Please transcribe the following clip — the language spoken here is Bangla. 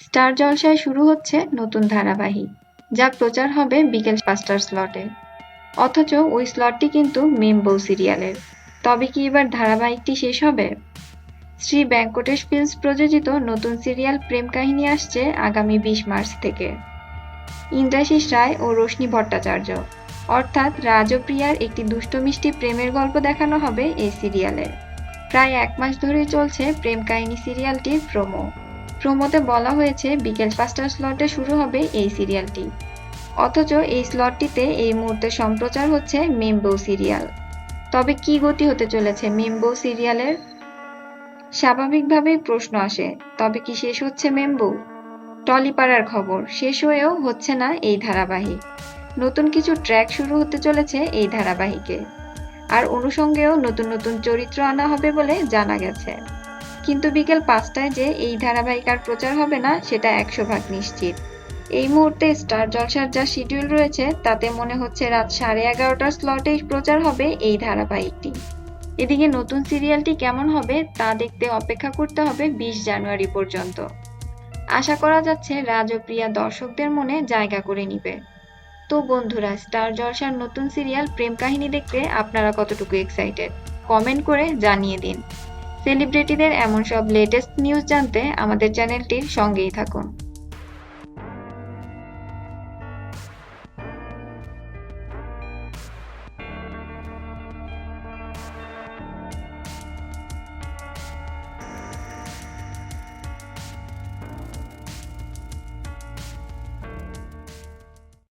স্টার জলসায় শুরু হচ্ছে নতুন ধারাবাহিক যা প্রচার হবে বিকেল পাঁচটার স্লটে। অথচ ওই স্লটটি কিন্তু মেম বউ সিরিয়ালের। তবে কি এবার ধারাবাহিকটি শেষ হবে? শ্রী ব্যাঙ্কটেশ ফিল্মস প্রযোজিত নতুন সিরিয়াল প্রেম কাহিনী আসছে আগামী বিশ মার্চ থেকে। ইন্দ্রাশিস রায় ও রশ্মি ভট্টাচার্য, অর্থাৎ রাজপ্রিয়ার একটি দুষ্ট মিষ্টি প্রেমের গল্প দেখানো হবে এই সিরিয়ালে। প্রায় এক মাস ধরেই চলছে প্রেম কাহিনী সিরিয়ালটির প্রোমো। প্রোমোতে বলা হয়েছে বিকেল পাঁচটার স্লটে শুরু হবে এই সিরিয়ালটি। অথচ এই স্লটটিতে এই মুহূর্তে সম্প্রচার হচ্ছে মেমবো সিরিয়াল। তবে কি গতি হতে চলেছে মেম্বো সিরিয়ালের? স্বাভাবিকভাবেই প্রশ্ন আসে, তবে কি শেষ হচ্ছে মেমবো? টলিপাড়ার খবর, শেষ হয়েও হচ্ছে না এই ধারাবাহিক। নতুন কিছু ট্র্যাক শুরু হতে চলেছে এই ধারাবাহিকে। আর অনুষঙ্গেও নতুন নতুন চরিত্র আনা হবে বলে জানা গেছে। কিন্তু বিকেল পাঁচটায় যে এই ধারাবাহিক আর প্রচার হবে না, সেটা একশো ভাগ নিশ্চিত। এই মুহূর্তে স্টার জলসার যা শিডিউল রয়েছে, তাতে মনে হচ্ছে রাত সাড়ে এগারোটার স্লটে প্রচার হবে এই ধারাবাহিকটি। এদিকে নতুন সিরিয়ালটি কেমন হবে, তা দেখতে অপেক্ষা করতে হবে বিশ জানুয়ারি পর্যন্ত। আশা করা যাচ্ছে রাজ ও প্রিয়া দর্শকদের মনে জায়গা করে নিবে। তো বন্ধুরা স্টার জলসার নতুন সিরিয়াল প্রেম কাহিনী দেখতে আপনারা কতটুকু এক্সাইটেড কমেন্ট করে জানিয়ে দিন। সেলিব্রিটিদের এমন সব লেটেস্ট নিউজ জানতে আমাদের চ্যানেলটির সঙ্গেই থাকুন।